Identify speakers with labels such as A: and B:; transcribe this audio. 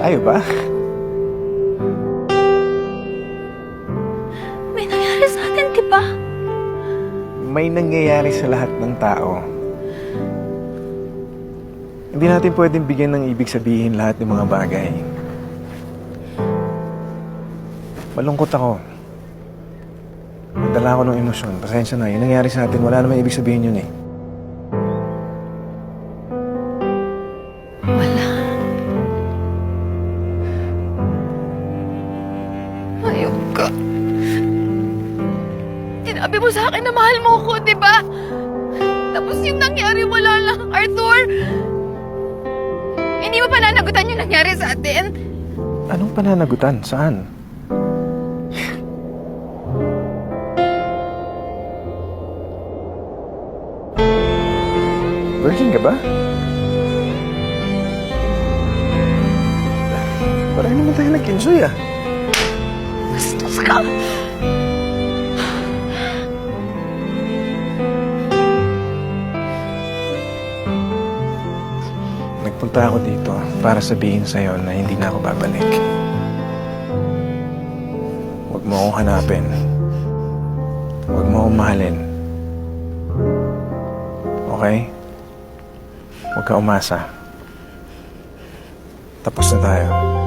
A: Tayo ba?
B: May nangyari sa atin, di ba?
A: May nangyayari sa lahat ng tao. Hindi natin pwedeng bigyan ng ibig sabihin lahat ng mga bagay. Malungkot ako. Nadala ako ng emosyon. Pasensya na. Yung nangyari sa atin, wala naman ibig sabihin yun eh.
B: Sinabi mo sa akin na mahal mo ako, di ba? Tapos yung nangyari, wala lang, Arthur. Hindi mo pa nanagutan yung nangyari sa atin.
A: Anong pananagutan? Saan? Virgin ka ba? Parang naman tayo nag-enjoy ah.
B: Bastos ka.
A: Nagpunta ako dito para sabihin sa'yo na hindi na ako babalik. Huwag mo akong hanapin. Huwag mo akong mahalin. Okay? Huwag ka umasa. Tapos na tayo.